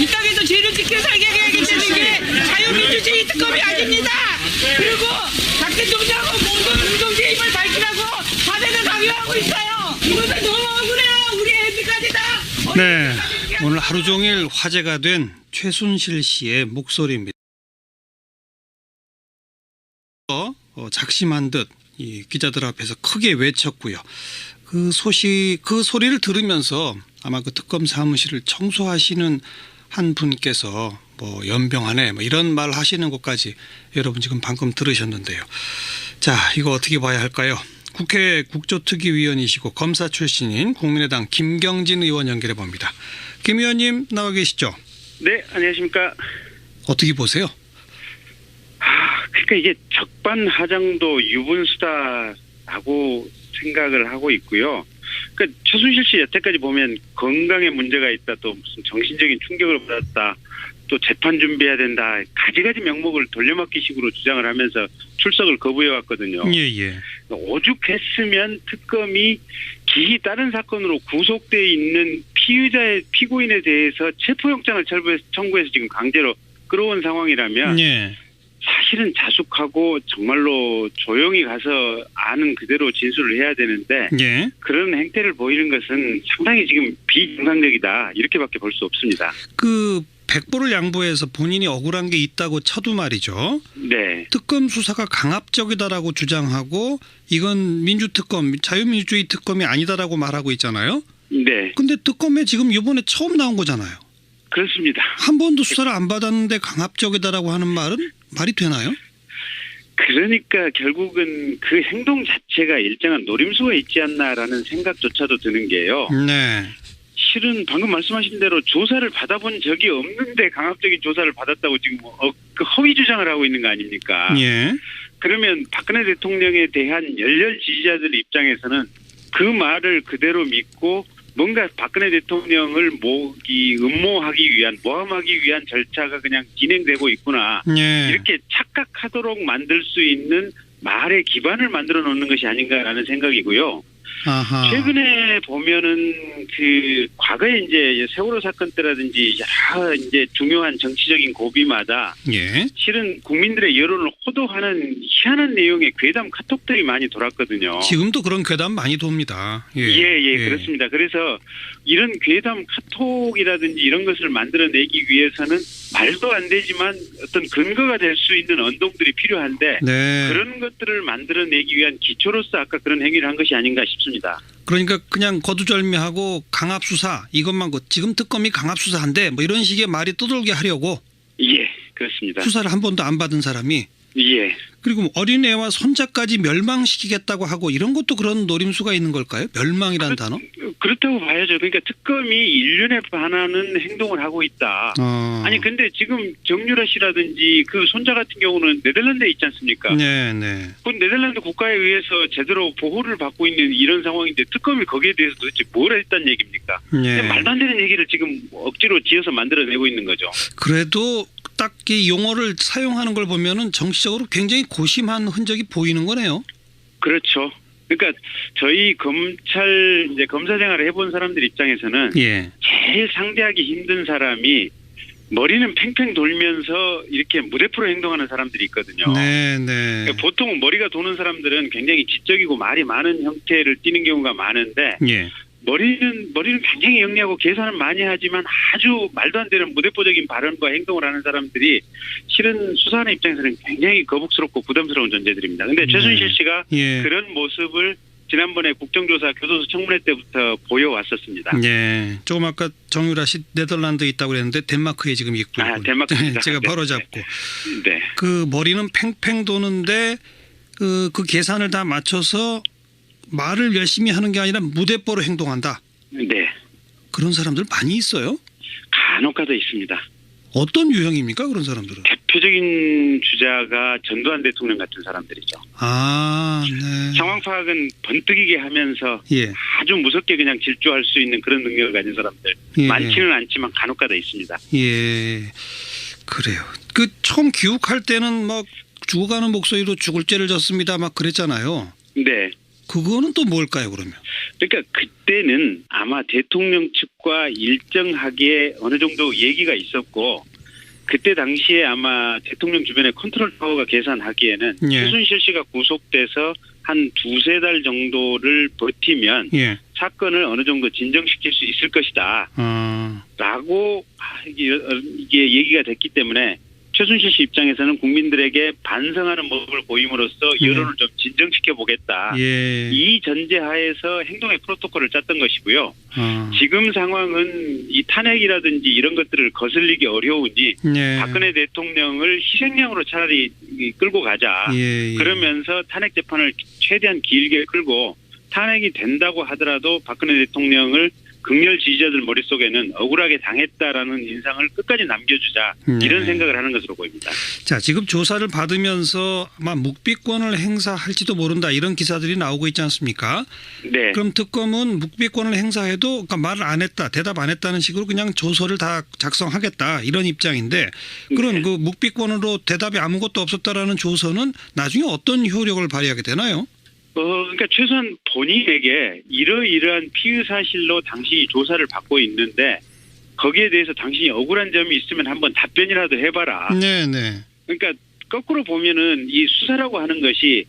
이 땅에서 죄를 지켜 살게 해야겠다는 게 자유민주주의 특검이 아닙니다. 그리고 박 대통령하고 모든 공동체의 힘을 밝히라고 사대는 강요하고 있어요. 이것은 너무 억울해요. 우리 애들까지 다. 네, 오늘 하루 종일 화제가 된 최순실 씨의 목소리입니다. 어, 작심한 듯이 기자들 앞에서 크게 외쳤고요. 그 소식, 그 소리를 들으면서 아마 그 특검 사무실을 청소하시는 한 분께서 뭐 연병하네 뭐 이런 말 하시는 것까지 여러분 지금 방금 들으셨는데요. 자, 이거 어떻게 봐야 할까요? 국회 국조특위위원이시고 검사 출신인 국민의당 김경진 의원 연결해 봅니다. 김 의원님 나와 계시죠? 네, 안녕하십니까. 어떻게 보세요? 아, 그러니까 이게 적반하장도 유분수다라고 생각을 하고 있고요. 그러니까 최순실 씨 여태까지 보면 건강에 문제가 있다, 또 무슨 정신적인 충격을 받았다, 또 재판 준비해야 된다, 가지가지 명목을 돌려막기식으로 주장을 하면서 출석을 거부해 왔거든요. 예, 예. 오죽했으면 특검이 기히 다른 사건으로 구속돼 있는 피의자의 피고인에 대해서 체포영장을 청구해서 지금 강제로 끌어온 상황이라면 예. 사실은 자숙하고 정말로 조용히 가서 아는 그대로 진술을 해야 되는데 예. 그런 행태를 보이는 것은 상당히 지금 비정상적이다 이렇게밖에 볼 수 없습니다. 그 백보를 양보해서 본인이 억울한 게 있다고 쳐도 말이죠. 네, 특검 수사가 강압적이다라고 주장하고 이건 민주특검, 자유민주주의 특검이 아니다라고 말하고 있잖아요. 네 근데 특검에 지금 이번에 처음 나온 거잖아요. 그렇습니다. 한 번도 수사를 안 받았는데 강압적이다라고 하는 말은 말이 되나요? 그러니까 결국은 그 행동 자체가 일정한 노림수가 있지 않나라는 생각조차도 드는 게요. 네. 실은 방금 말씀하신 대로 조사를 받아본 적이 없는데 강압적인 조사를 받았다고 지금 어, 그 허위 주장을 하고 있는 거 아닙니까? 예. 그러면 박근혜 대통령에 대한 열렬 지지자들 입장에서는 그 말을 그대로 믿고 뭔가 박근혜 대통령을 모기 음모하기 위한 모함하기 위한 절차가 그냥 진행되고 있구나 예. 이렇게 착각하도록 만들 수 있는 말의 기반을 만들어 놓는 것이 아닌가라는 생각이고요. 아하. 최근에 보면은 그 과거에 이제 세월호 사건 때라든지 여러 이제 중요한 정치적인 고비마다 예. 실은 국민들의 여론을 호도하는 희한한 내용의 괴담 카톡들이 많이 돌았거든요. 지금도 그런 괴담 많이 돕니다. 예. 예, 예, 그렇습니다. 그래서 이런 괴담 카톡이라든지 이런 것을 만들어내기 위해서는 말도 안 되지만 어떤 근거가 될 수 있는 언동들이 필요한데 네. 그런 것들을 만들어내기 위한 기초로서 아까 그런 행위를 한 것이 아닌가 싶습니다. 그러니까 그냥 거두절미하고 강압 수사 이것만 그 지금 특검이 강압 수사한데 뭐 이런 식의 말이 떠돌게 하려고 예, 그렇습니다. 수사를 한 번도 안 받은 사람이 예. 그리고 어린애와 손자까지 멸망시키겠다고 하고 이런 것도 그런 노림수가 있는 걸까요? 멸망이라는 단어? 그렇다고 봐야죠. 그러니까 특검이 인륜에 반하는 행동을 하고 있다. 어. 아니 근데 지금 정유라 씨라든지 그 손자 같은 경우는 네덜란드에 있지 않습니까? 네, 네. 그 네덜란드 국가에 의해서 제대로 보호를 받고 있는 이런 상황인데 특검이 거기에 대해서 도대체 뭘 했다는 얘기입니까? 네. 말도 안 되는 얘기를 지금 억지로 지어서 만들어내고 있는 거죠. 그래도 딱히 용어를 사용하는 걸 보면은 정치적으로 굉장히 고심한 흔적이 보이는 거네요. 그렇죠. 그러니까 저희 검찰 이제 검사 생활을 해본 사람들 입장에서는 예. 제일 상대하기 힘든 사람이 머리는 팽팽 돌면서 이렇게 무대프로 행동하는 사람들이 있거든요. 네, 네. 그러니까 보통 머리가 도는 사람들은 굉장히 지적이고 말이 많은 형태를 띠는 경우가 많은데 예. 머리는 머리는 굉장히 영리하고 계산을 많이 하지만 아주 말도 안 되는 무대포적인 발언과 행동을 하는 사람들이 실은 수사하는 입장에서는 굉장히 거북스럽고 부담스러운 존재들입니다. 근데 네. 최순실 씨가 예. 그런 모습을 지난번에 국정조사 교도소 청문회 때부터 보여왔었습니다. 예. 조금 아까 정유라 씨 네덜란드에 있다고 그랬는데 덴마크에 지금 있고요. 아, 덴마크입니다. 제가 네, 바로 네. 잡고 네. 그 머리는 팽팽 도는데 그, 그 계산을 다 맞춰서 말을 열심히 하는 게 아니라 무대뽀로 행동한다. 네. 그런 사람들 많이 있어요. 간혹가다 있습니다. 어떤 유형입니까? 그런 사람들은. 대표적인 주자가 전두환 대통령 같은 사람들이죠. 아, 네. 상황 파악은 번뜩이게 하면서 예. 아주 무섭게 그냥 질주할 수 있는 그런 능력을 가진 사람들 예. 많지는 않지만 간혹가다 있습니다. 예. 그래요. 그 처음 귀국할 때는 막 죽어가는 목소리로 죽을 죄를 졌습니다. 막 그랬잖아요. 네. 그거는 또 뭘까요, 그러면? 그러니까 그때는 아마 대통령 측과 일정하게 어느 정도 얘기가 있었고 그때 당시에 아마 대통령 주변의 컨트롤 파워가 계산하기에는 예. 최순실 씨가 구속돼서 한 두세 달 정도를 버티면 예. 사건을 어느 정도 진정시킬 수 있을 것이다. 아, 라고 아, 이게, 어, 이게 얘기가 됐기 때문에 최순실 씨 입장에서는 국민들에게 반성하는 모습을 보임으로써 여론을 좀 진정시켜 보겠다. 예. 이 전제하에서 행동의 프로토콜을 짰던 것이고요. 아, 지금 상황은 이 탄핵이라든지 이런 것들을 거슬리기 어려우니 예. 박근혜 대통령을 희생양으로 차라리 이- 끌고 가자. 예, 예. 그러면서 탄핵 재판을 최대한 길게 끌고 탄핵이 된다고 하더라도 박근혜 대통령을 극렬 지지자들 머릿속에는 억울하게 당했다라는 인상을 끝까지 남겨주자 네. 이런 생각을 하는 것으로 보입니다. 자, 지금 조사를 받으면서 아마 묵비권을 행사할지도 모른다 이런 기사들이 나오고 있지 않습니까? 네. 그럼 특검은 묵비권을 행사해도 그러니까 말을 안 했다, 대답 안 했다는 식으로 그냥 조서를 다 작성하겠다 이런 입장인데 그런 네. 그 묵비권으로 대답이 아무것도 없었다라는 조서는 나중에 어떤 효력을 발휘하게 되나요? 어, 그러니까 최소한 본인에게 이러이러한 피의 사실로 당신이 조사를 받고 있는데 거기에 대해서 당신이 억울한 점이 있으면 한번 답변이라도 해봐라. 네, 네. 그러니까 거꾸로 보면은 이 수사라고 하는 것이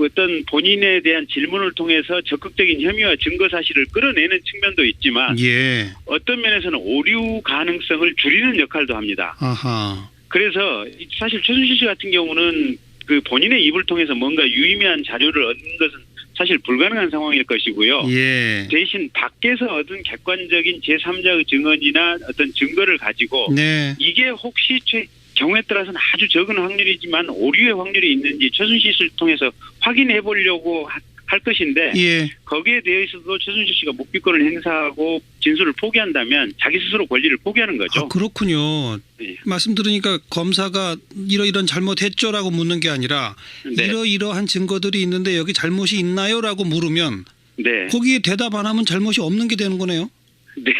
어떤 본인에 대한 질문을 통해서 적극적인 혐의와 증거 사실을 끌어내는 측면도 있지만 예. 어떤 면에서는 오류 가능성을 줄이는 역할도 합니다. 아하. 그래서 사실 최순실 씨 같은 경우는 그 본인의 입을 통해서 뭔가 유의미한 자료를 얻는 것은 사실 불가능한 상황일 것이고요. 예. 대신 밖에서 얻은 객관적인 제3자의 증언이나 어떤 증거를 가지고 네. 이게 혹시 최, 경우에 따라서는 아주 적은 확률이지만 오류의 확률이 있는지 최순실 씨를 통해서 확인해 보려고 하- 할 것인데 예. 거기에 대해서도 최순실 씨가 묵비권을 행사하고 진술을 포기한다면 자기 스스로 권리를 포기하는 거죠. 아, 그렇군요. 예. 말씀 들으니까 검사가 이러이런 잘못했죠라고 묻는 게 아니라 네. 이러이러한 증거들이 있는데 여기 잘못이 있나요라고 물으면 네. 거기에 대답 안 하면 잘못이 없는 게 되는 거네요. 네.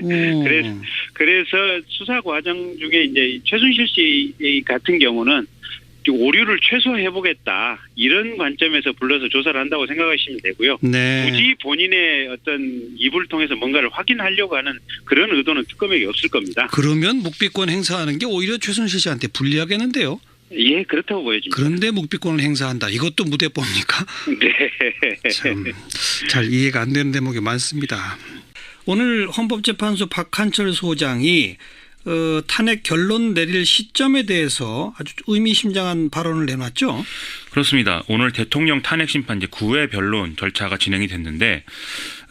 오. 그래서- 그래서 수사 과정 중에 이제 최순실 씨 같은 경우는 오류를 최소화해 보겠다 이런 관점에서 불러서 조사를 한다고 생각하시면 되고요. 네. 굳이 본인의 어떤 입을 통해서 뭔가를 확인하려고 하는 그런 의도는 특검에게 없을 겁니다. 그러면 묵비권 행사하는 게 오히려 최순실 씨한테 불리하겠는데요. 예, 그렇다고 보여집니다. 그런데 묵비권을 행사한다. 이것도 무대법입니까? 네. 참 잘 이해가 안 되는 대목이 많습니다. 오늘 헌법재판소 박한철 소장이 어, 탄핵 결론 내릴 시점에 대해서 아주 의미심장한 발언을 내놨죠. 그렇습니다. 오늘 대통령 탄핵 심판제 9회 변론 절차가 진행이 됐는데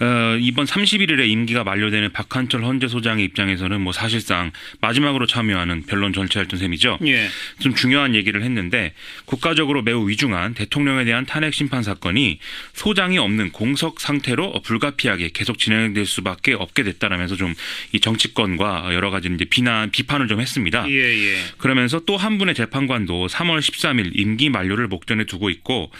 어, 이번 31일에 임기가 만료되는 박한철 헌재 소장의 입장에서는 뭐 사실상 마지막으로 참여하는 변론 절차였던 셈이죠. 예. 좀 중요한 얘기를 했는데 국가적으로 매우 위중한 대통령에 대한 탄핵 심판 사건이 소장이 없는 공석 상태로 불가피하게 계속 진행될 수밖에 없게 됐다라면서 좀 이 정치권과 여러 가지 이제 비난 비판을 좀 했습니다. 예, 예. 그러면서 또 한 분의 재판관도 3월 13일 임기 만료를 목전에 두고 있고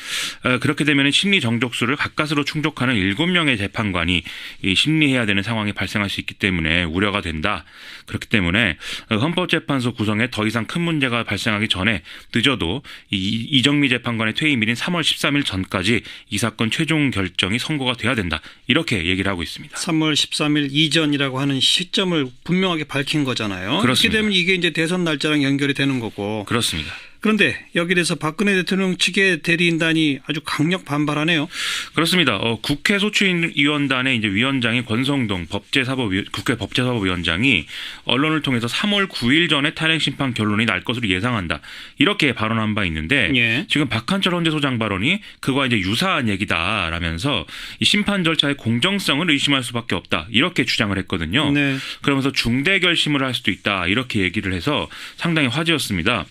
어, 그렇게 되면 심리 정족수를 가까스로 충족하는 7명의 재판 관이 이 심리해야 되는 상황이 발생할 수 있기 때문에 우려가 된다. 그렇기 때문에 어, 헌법재판소 구성에 더 이상 큰 문제가 발생하기 전에 늦어도 이 이정미 재판관의 퇴임일인 3월 13일 전까지 이 사건 최종 결정이 선고가 돼야 된다. 이렇게 얘기를 하고 있습니다. 3월 13일 이전이라고 하는 시점을 분명하게 밝힌 거잖아요. 그렇습니다. 그렇게 되면 이게 이제 대선 날짜랑 연결이 되는 거고. 그렇습니다. 그런데 여기 대해서 박근혜 대통령 측의 대리인단이 아주 강력 반발하네요. 그렇습니다. 어, 국회 소추위원단의 이제 위원장인 권성동 법제사법 국회 법제사법위원장이 언론을 통해서 3월 9일 전에 탄핵 심판 결론이 날 것으로 예상한다. 이렇게 발언한 바 있는데 예. 지금 박한철 헌재 소장 발언이 그와 이제 유사한 얘기다라면서 이 심판 절차의 공정성을 의심할 수밖에 없다. 이렇게 주장을 했거든요. 네. 그러면서 중대 결심을 할 수도 있다 이렇게 얘기를 해서 상당히 화제였습니다.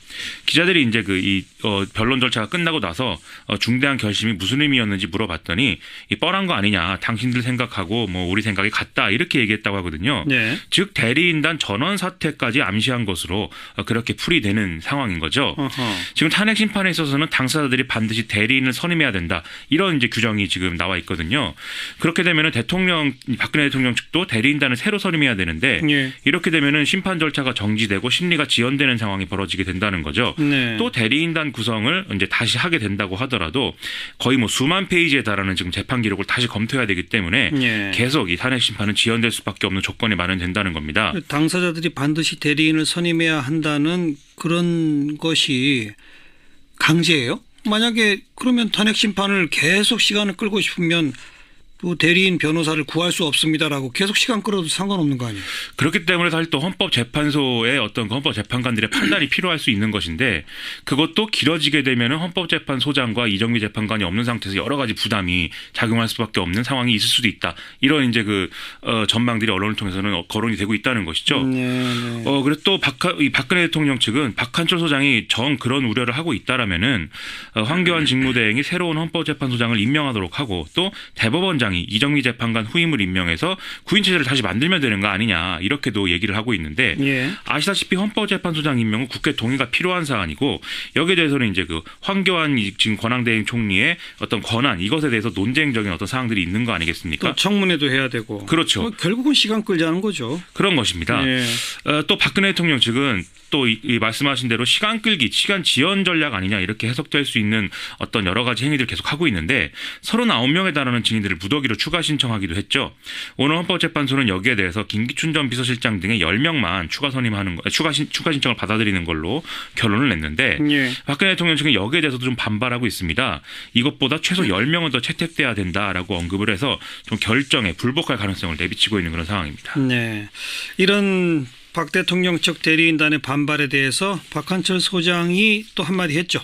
기자들이 이제 그 이 어, 변론 절차가 끝나고 나서 어, 중대한 결심이 무슨 의미였는지 물어봤더니 이 뻔한 거 아니냐 당신들 생각하고 뭐 우리 생각이 같다 이렇게 얘기했다고 하거든요. 네. 즉 대리인단 전원 사퇴까지 암시한 것으로 어, 그렇게 풀이되는 상황인 거죠. 어허. 지금 탄핵 심판에 있어서는 당사자들이 반드시 대리인을 선임해야 된다. 이런 이제 규정이 지금 나와 있거든요. 그렇게 되면은 대통령 박근혜 대통령 측도 대리인단을 새로 선임해야 되는데 예. 이렇게 되면은 심판 절차가 정지되고 심리가 지연되는 상황이 벌어지게 된다는 거죠. 네. 그리고 또 대리인단 구성을 이제 다시 하게 된다고 하더라도 거의 뭐 수만 페이지에 달하는 지금 재판 기록을 다시 검토해야 되기 때문에 예. 계속 이 탄핵 심판은 지연될 수밖에 없는 조건이 마련된다는 겁니다. 당사자들이 반드시 대리인을 선임해야 한다는 그런 것이 강제예요? 만약에 그러면 탄핵 심판을 계속 시간을 끌고 싶으면 또 대리인 변호사를 구할 수 없습니다라고 계속 시간 끌어도 상관없는 거 아니에요? 그렇기 때문에 사실 또 헌법재판소의 어떤 그 헌법재판관들의 판단이 필요할 수 있는 것인데 그것도 길어지게 되면 헌법재판소장과 이정미 재판관이 없는 상태에서 여러 가지 부담이 작용할 수밖에 없는 상황이 있을 수도 있다. 이런 이제 그 어, 전망들이 언론을 통해서는 어, 거론이 되고 있다는 것이죠. 네, 네. 어, 그리고 또 박, 이 박근혜 대통령 측은 박한철 소장이 정 그런 우려를 하고 있다라면은 어, 황교안 직무대행이 새로운 헌법재판소장을 임명하도록 하고 또 대법원장 이 이정미 재판관 후임을 임명해서 구인 체제를 다시 만들면 되는 거 아니냐 이렇게도 얘기를 하고 있는데 예. 아시다시피 헌법재판소장 임명은 국회 동의가 필요한 사안이고 여기에 대해서는 이제 그 황교안 이 지금 권한대행 총리의 어떤 권한 이것에 대해서 논쟁적인 어떤 사항들이 있는 거 아니겠습니까? 또 청문회도 해야 되고. 그렇죠. 뭐 결국은 시간 끌자는 거죠. 그런 것입니다. 예. 어, 또 박근혜 대통령 측은 또 이, 이 말씀하신 대로 시간 끌기, 시간 지연 전략 아니냐 이렇게 해석될 수 있는 어떤 여러 가지 행위들을 계속 하고 있는데 39명에 달하는 증인들을 무더기로 추가 신청하기도 했죠. 오늘 헌법재판소는 여기에 대해서 김기춘 전 비서실장 등의 10명만 추가 선임하는 거, 추가 신, 추가 신청을 받아들이는 걸로 결론을 냈는데 예. 박근혜 대통령 측은 여기에 대해서도 좀 반발하고 있습니다. 이것보다 최소 10명은 더 채택돼야 된다라고 언급을 해서 좀 결정에 불복할 가능성을 내비치고 있는 그런 상황입니다. 네. 이런 박 대통령 측 대리인단의 반발에 대해서 박한철 소장이 또 한마디 했죠.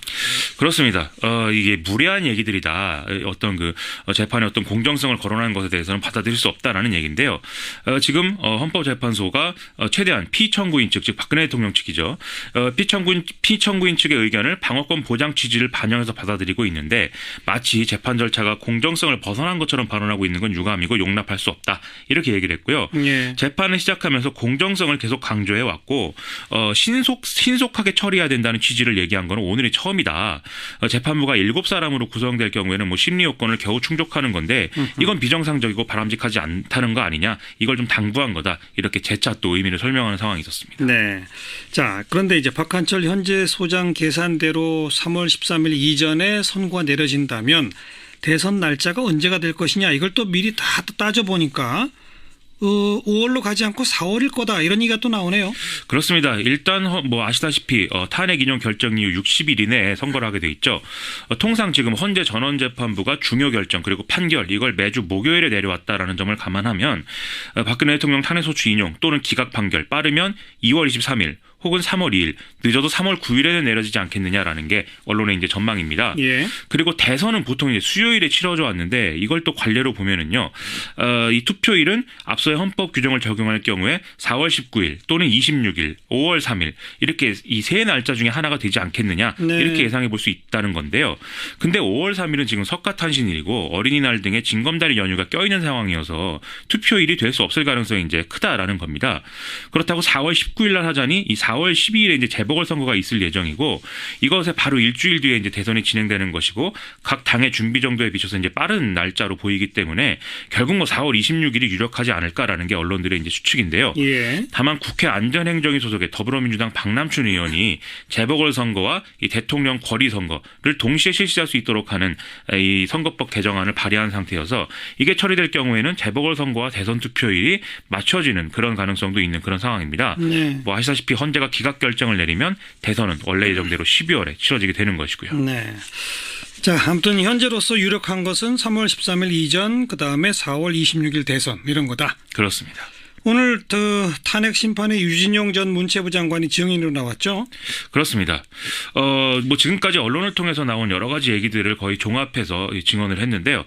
그렇습니다. 어, 이게 무례한 얘기들이다. 어떤 그 어, 재판의 어떤 공정성을 거론하는 것에 대해서는 받아들일 수 없다라는 얘기인데요. 어, 지금 어, 헌법재판소가 어, 최대한 피청구인 측, 즉 박근혜 대통령 측이죠. 어, 피청구인 피청구인 측의 의견을 방어권 보장 취지를 반영해서 받아들이고 있는데 마치 재판 절차가 공정성을 벗어난 것처럼 발언하고 있는 건 유감이고 용납할 수 없다. 이렇게 얘기를 했고요. 예. 재판을 시작하면서 공정성을 계속 강조해 왔고 어, 신속 신속하게 처리해야 된다는 취지를 얘기한 거는 오늘이 처음이다. 어, 재판부가 일곱 사람으로 구성될 경우에는 뭐 심리 요건을 겨우 충족하는 건데 이건 비정상적이고 바람직하지 않다는 거 아니냐. 이걸 좀 당부한 거다. 이렇게 재차 또 의미를 설명하는 상황이 있었습니다. 네. 자, 그런데 이제 박한철 현재 소장 계산대로 3월 13일 이전에 선고가 내려진다면 대선 날짜가 언제가 될 것이냐 이걸 또 미리 다 따져 보니까 어, 5월로 가지 않고 4월일 거다 이런 얘기가 또 나오네요. 그렇습니다. 일단 허- 뭐 아시다시피 어, 탄핵 인용 결정 이후 60일 이내에 선거를 하게 돼 있죠. 어, 통상 지금 헌재 전원 재판부가 중요 결정 그리고 판결 이걸 매주 목요일에 내려왔다라는 점을 감안하면 어, 박근혜 대통령 탄핵 소추 인용 또는 기각 판결 빠르면 2월 23일 혹은 3월 2일 늦어도 3월 9일에는 내려지지 않겠느냐라는 게 언론의 이제 전망입니다. 예. 그리고 대선은 보통 이제 수요일에 치러져 왔는데 이걸 또 관례로 보면은요, 어, 이 투표일은 앞서의 헌법 규정을 적용할 경우에 4월 19일 또는 26일, 5월 3일 이렇게 이 세 날짜 중에 하나가 되지 않겠느냐 네. 이렇게 예상해 볼 수 있다는 건데요. 근데 5월 3일은 지금 석가탄신일이고 어린이날 등의 징검다리 연휴가 껴있는 상황이어서 투표일이 될 수 없을 가능성이 이제 크다라는 겁니다. 그렇다고 4월 19일 날 하자니 이 4월 12일에 이제 재보궐 선거가 있을 예정이고 이것에 바로 일주일 뒤에 이제 대선이 진행되는 것이고 각 당의 준비 정도에 비춰서 이제 빠른 날짜로 보이기 때문에 결국 뭐 4월 26일이 유력하지 않을까라는 게 언론들의 이제 추측인데요. 예. 다만 국회 안전행정위 소속의 더불어민주당 박남춘 의원이 재보궐 선거와 이 대통령 거리 선거를 동시에 실시할 수 있도록 하는 이 선거법 개정안을 발의한 상태여서 이게 처리될 경우에는 재보궐 선거와 대선 투표일이 맞춰지는 그런 가능성도 있는 그런 상황입니다. 네. 뭐 아시다시피 헌재 가 기각 결정을 내리면 대선은 원래 예정대로 12월에 치러지게 되는 것이고요. 네. 자, 아무튼 현재로서 유력한 것은 3월 13일 이전, 그 다음에 4월 26일 대선 이런 거다. 그렇습니다. 오늘 그 탄핵 심판에 유진용 전 문체부 장관이 증인으로 나왔죠. 그렇습니다. 어, 뭐 지금까지 언론을 통해서 나온 여러 가지 얘기들을 거의 종합해서 이 증언을 했는데요.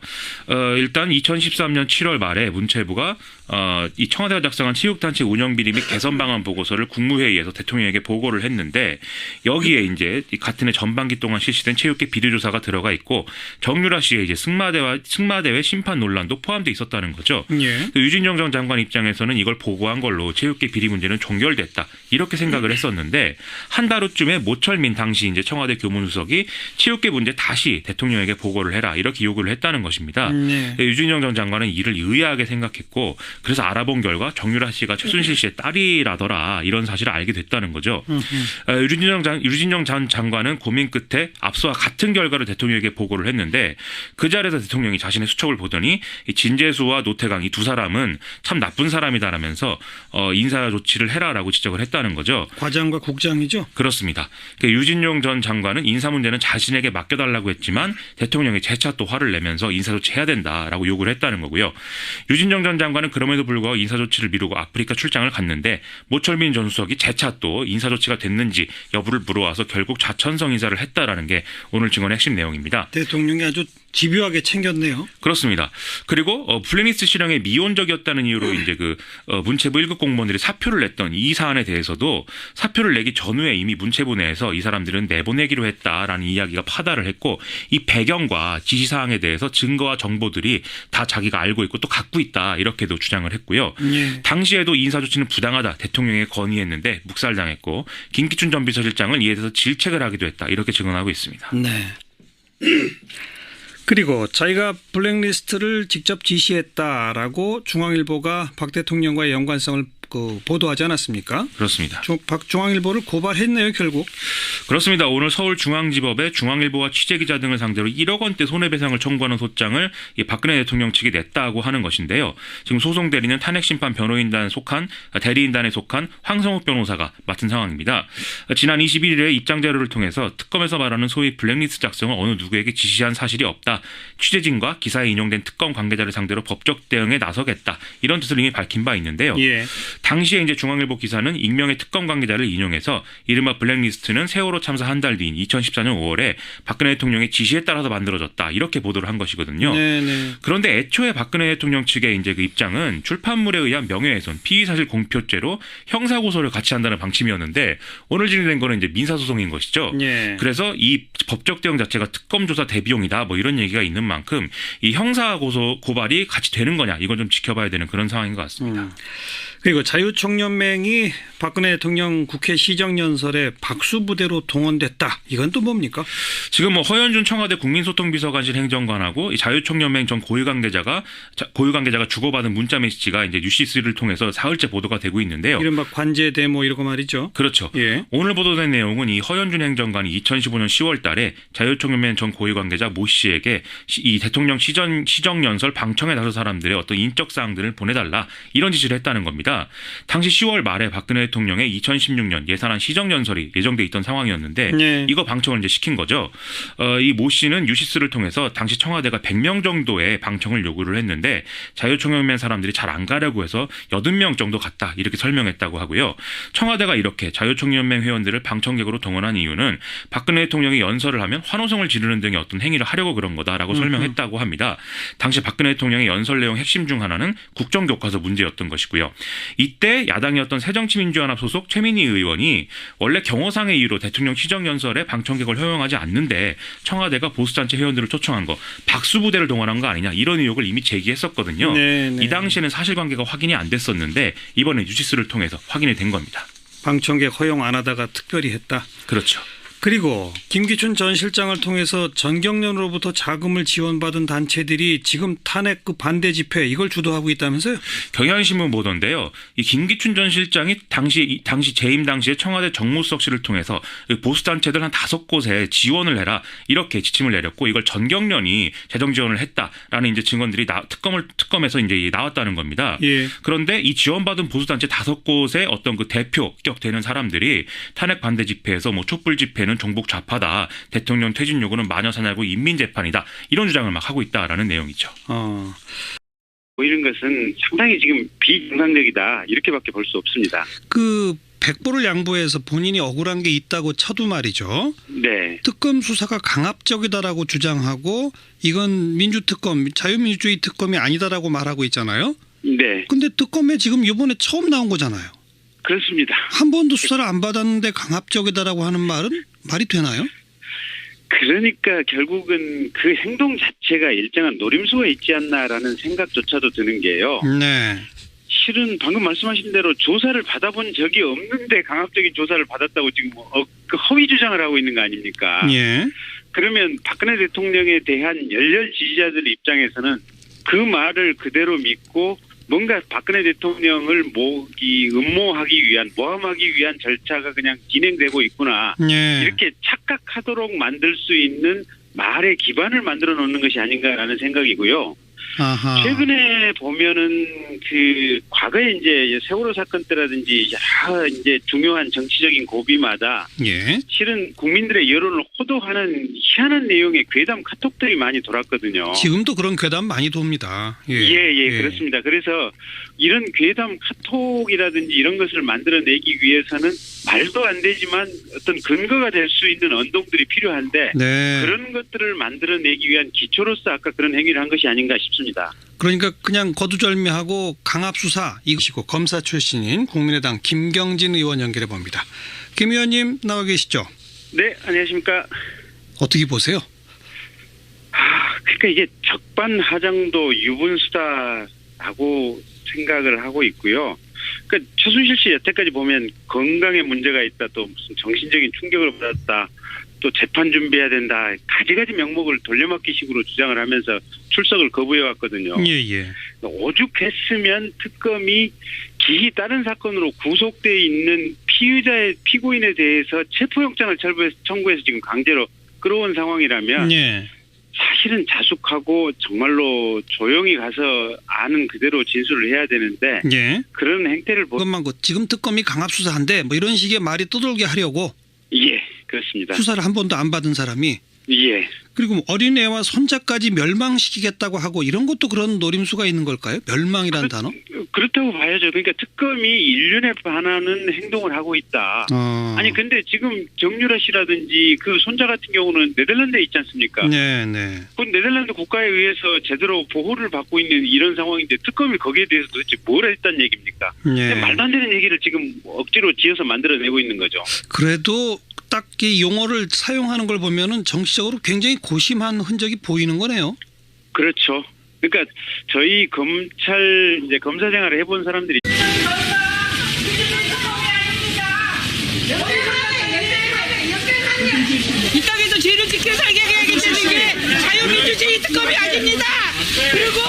어, 일단 2013년 7월 말에 문체부가 어, 이 청와대가 작성한 체육단체 운영 비리 및 개선 방안 보고서를 국무회의에서 대통령에게 보고를 했는데 여기에 이제 이 같은 해 전반기 동안 실시된 체육계 비리 조사가 들어가 있고 정유라 씨의 이제 승마대와 승마대회 심판 논란도 포함돼 있었다는 거죠. 예. 그 유진영 전 장관 입장에서는 이걸 보고한 걸로 체육계 비리 문제는 종결됐다 이렇게 생각을 했었는데 한 달 후쯤에 모철민 당시 이제 청와대 교문수석이 체육계 문제 다시 대통령에게 보고를 해라 이렇게 요구를 했다는 것입니다. 네. 유진영 전 장관은 이를 의아하게 생각했고 그래서 알아본 결과 정유라 씨가 최순실 씨의 딸이라더라 이런 사실을 알게 됐다는 거죠. 어, 유진정, 장, 유진정 전 장관은 고민 끝에 앞서와 같은 결과를 대통령에게 보고를 했는데 그 자리에서 대통령이 자신의 수첩을 보더니 이 진재수와 노태강 이 두 사람은 참 나쁜 사람이다라 면서 어, 인사 조치를 해라라고 지적을 했다는 거죠. 과장과 국장이죠. 그렇습니다. 그 유진용 전 장관은 인사 문제는 자신에게 맡겨달라고 했지만 대통령이 재차 또 화를 내면서 인사 조치해야 된다라고 요구를 했다는 거고요. 유진정 전 장관은 그럼에도 불구하고 인사 조치를 미루고 아프리카 출장을 갔는데 모철민 전 수석이 재차 또 인사 조치가 됐는지 여부를 물어와서 결국 자천성 인사를 했다라는 게 오늘 증언의 핵심 내용입니다. 대통령이 아주 집요하게 챙겼네요. 그렇습니다. 그리고 어, 블랙리스트 실형에 미온적이었다는 이유로 이제 그 어, 문체부 1급 공무원들이 사표를 냈던 이 사안에 대해서도 사표를 내기 전후에 이미 문체부 내에서 이 사람들은 내보내기로 했다라는 이야기가 파다를 했고 이 배경과 지시 사항에 대해서 증거와 정보들이 다 자기가 알고 있고 또 갖고 있다 이렇게도 주장을 했고요. 예. 당시에도 이 인사 조치는 부당하다 대통령에 건의했는데 묵살당했고 김기춘 전 비서실장은 이에 대해서 질책을 하기도 했다 이렇게 증언하고 있습니다. 네. 그리고 자기가 블랙리스트를 직접 지시했다라고 중앙일보가 박 대통령과의 연관성을 그 보도하지 않았습니까? 그렇습니다. 중, 박 중앙일보를 고발했네요 결국. 그렇습니다. 오늘 서울중앙지법에 중앙일보와 취재기자 등을 상대로 1억 원대 손해배상을 청구하는 소장을 이 박근혜 대통령 측이 냈다고 하는 것인데요. 지금 소송 대리는 탄핵심판 변호인단 속한 대리인단에 속한 황성욱 변호사가 맡은 상황입니다. 지난 21일에 입장 자료를 통해서 특검에서 말하는 소위 블랙리스트 작성을 어느 누구에게 지시한 사실이 없다. 취재진과 기사에 인용된 특검 관계자를 상대로 법적 대응에 나서겠다. 이런 뜻을 이미 밝힌 바 있는데요. 예. 당시에 이제 중앙일보 기사는 익명의 특검 관계자를 인용해서 이른바 블랙리스트는 세월호 참사 한 달 뒤인 2014년 5월에 박근혜 대통령의 지시에 따라서 만들어졌다 이렇게 보도를 한 것이거든요. 네네. 그런데 애초에 박근혜 대통령 측의 이제 그 입장은 출판물에 의한 명예훼손, 피의사실 공표죄로 형사 고소를 같이 한다는 방침이었는데 오늘 진행된 거는 이제 민사 소송인 것이죠. 예. 그래서 이 법적 대응 자체가 특검 조사 대비용이다 뭐 이런 얘기가 있는 만큼 이 형사 고소 고발이 같이 되는 거냐 이건 좀 지켜봐야 되는 그런 상황인 것 같습니다. 음. 그리고 자유총연맹이 박근혜 대통령 국회 시정연설에 박수부대로 동원됐다. 이건 또 뭡니까? 지금 뭐 허현준 청와대 국민소통비서관실 행정관하고 이 자유총연맹 전 고위 관계자가 자- 고위 관계자가 주고받은 문자 메시지가 이제 뉴시스를 통해서 사흘째 보도가 되고 있는데요. 이른바 관제 이런 거 말이죠. 그렇죠. 예. 오늘 보도된 내용은 이 허현준 행정관이 2015년 10월 달에 자유총연맹 전 고위 관계자 모 씨에게 시- 이 대통령 시정, 시정연설 방청에 나설 사람들의 어떤 인적 사항들을 보내달라 이런 지시를 했다는 겁니다. 당시 10월 말에 박근혜 대통령의 2016년 예산안 시정연설이 예정돼 있던 상황이었는데 네. 이거 방청을 이제 시킨 거죠. 어, 이 모 씨는 유시스를 통해서 당시 청와대가 100명 정도의 방청을 요구를 했는데 자유총연맹 사람들이 잘 안 가려고 해서 80명 정도 갔다 이렇게 설명했다고 하고요. 청와대가 이렇게 자유총연맹 회원들을 방청객으로 동원한 이유는 박근혜 대통령이 연설을 하면 환호성을 지르는 등의 어떤 행위를 하려고 그런 거다라고 설명했다고 합니다. 당시 박근혜 대통령의 연설 내용 핵심 중 하나는 국정교과서 문제였던 것이고요. 이때 야당이었던 새정치민주연합 소속 최민희 의원이 원래 경호상의 이유로 대통령 시정연설에 방청객을 허용하지 않는데 청와대가 보수단체 회원들을 초청한 거 박수부대를 동원한 거 아니냐 이런 의혹을 이미 제기했었거든요. 네, 네. 이 당시에는 사실관계가 확인이 안 됐었는데 이번에 뉴시스를 통해서 확인이 된 겁니다. 방청객 허용 안 하다가 특별히 했다. 그렇죠. 그리고 김기춘 전 실장을 통해서 전경련으로부터 자금을 지원받은 단체들이 지금 탄핵 그 반대 집회 이걸 주도하고 있다면서요? 경향신문 보던데요. 이 김기춘 전 실장이 당시 이 당시 재임 당시에 청와대 정무수석 실을 통해서 이 보수 단체들 한 다섯 곳에 지원을 해라 이렇게 지침을 내렸고 이걸 전경련이 재정 지원을 했다라는 이제 증언들이 나, 특검을 특검에서 이제 나왔다는 겁니다. 예. 그런데 이 지원받은 보수 단체 다섯 곳의 어떤 그 대표 격 되는 사람들이 탄핵 반대 집회에서 뭐 촛불 집회 는 종북 좌파다, 대통령 퇴진 요구는 마녀 사냥고 인민 재판이다 이런 주장을 막 하고 있다라는 내용이죠. 어. 보이는 것은 상당히 지금 비정상적이다 이렇게밖에 볼 수 없습니다. 그 백보를 양보해서 본인이 억울한 게 있다고 쳐도 말이죠. 네, 특검 수사가 강압적이다라고 주장하고 이건 민주특검, 자유민주주의 특검이 아니다라고 말하고 있잖아요. 네 근데 특검에 지금 이번에 처음 나온 거잖아요. 그렇습니다. 한 번도 수사를 안 받았는데 강압적이다라고 하는 말은 말이 되나요? 그러니까 결국은 그 행동 자체가 일정한 노림수가 있지 않나라는 생각조차도 드는 게요. 네. 실은 방금 말씀하신 대로 조사를 받아본 적이 없는데 강압적인 조사를 받았다고 지금 어, 그 허위 주장을 하고 있는 거 아닙니까? 예. 그러면 박근혜 대통령에 대한 열렬 지지자들 입장에서는 그 말을 그대로 믿고 뭔가 박근혜 대통령을 모기 음모하기 위한 모함하기 위한 절차가 그냥 진행되고 있구나 예. 이렇게 착각하도록 만들 수 있는 말의 기반을 만들어 놓는 것이 아닌가라는 생각이고요. 아하. 최근에 보면은 그 과거에 이제 세월호 사건 때라든지 여러 이제 중요한 정치적인 고비마다 예. 실은 국민들의 여론을 호도하는 희한한 내용의 괴담 카톡들이 많이 돌았거든요. 지금도 그런 괴담 많이 돕니다. 예. 예, 예, 그렇습니다. 그래서 이런 괴담 카톡이라든지 이런 것을 만들어내기 위해서는 말도 안 되지만 어떤 근거가 될 수 있는 언동들이 필요한데 네. 그런 것들을 만들어내기 위한 기초로서 아까 그런 행위를 한 것이 아닌가 싶습니다. 그러니까 그냥 거두절미하고 강압 수사 이것이고 검사 출신인 국민의당 김경진 의원 연결해 봅니다. 김 의원님 나와 계시죠? 네, 안녕하십니까. 어떻게 보세요? 아, 그러니까 이게 적반하장도 유분수다라고 생각을 하고 있고요. 그러니까 최순실 씨 여태까지 보면 건강에 문제가 있다, 또 무슨 정신적인 충격을 받았다, 또 재판 준비해야 된다, 가지가지 명목을 돌려막기식으로 주장을 하면서 출석을 거부해 왔거든요. 예, 예. 오죽했으면 특검이 기히 다른 사건으로 구속돼 있는 피의자의 피고인에 대해서 체포영장을 철부해서- 청구해서 지금 강제로 끌어온 상황이라면 예. 사실은 자숙하고 정말로 조용히 가서 아는 그대로 진술을 해야 되는데 예. 그런 행태를 보 그것만 그 지금 특검이 강압 수사한데 뭐 이런 식의 말이 떠돌게 하려고 예 그렇습니다. 수사를 한 번도 안 받은 사람이 예 그리고 뭐 어린애와 손자까지 멸망시키겠다고 하고 이런 것도 그런 노림수가 있는 걸까요? 멸망이라는 단어? 그렇다고 봐야죠. 그러니까 특검이 인륜에 반하는 행동을 하고 있다. 어. 아니 근데 지금 정유라 씨라든지 그 손자 같은 경우는 네덜란드에 있지 않습니까? 네, 네. 그 네덜란드 국가에 의해서 제대로 보호를 받고 있는 이런 상황인데 특검이 거기에 대해서 도대체 뭘 했다는 얘기입니까? 예. 말도 안 되는 얘기를 지금 억지로 지어서 만들어내고 있는 거죠. 그래도 딱 이 용어를 사용하는 걸 보면은 정치적으로 굉장히 고심한 흔적이 보이는 거네요. 그렇죠. 그러니까 저희 검찰 이제 검사 생활을 해본 사람들이 이 땅에서 죄를 지켜 살게 해야겠다는 게 자유민주주의 특검이 아닙니다. 그리고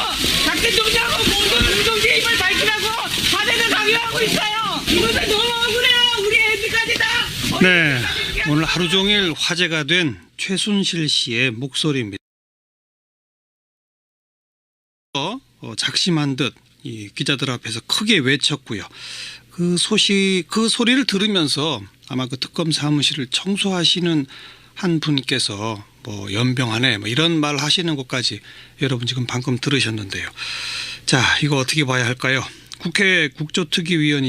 하루 종일 화제가 된 최순실 씨의 목소리입니다. 어, 작심한 듯이 기자들 앞에서 크게 외쳤고요. 그 소식, 그 소리를 들으면서 아마 그 특검 사무실을 청소하시는 한 분께서 뭐 연병하네 뭐 이런 말 하시는 것까지 여러분 지금 방금 들으셨는데요. 자, 이거 어떻게 봐야 할까요? 국회 국조특위위원이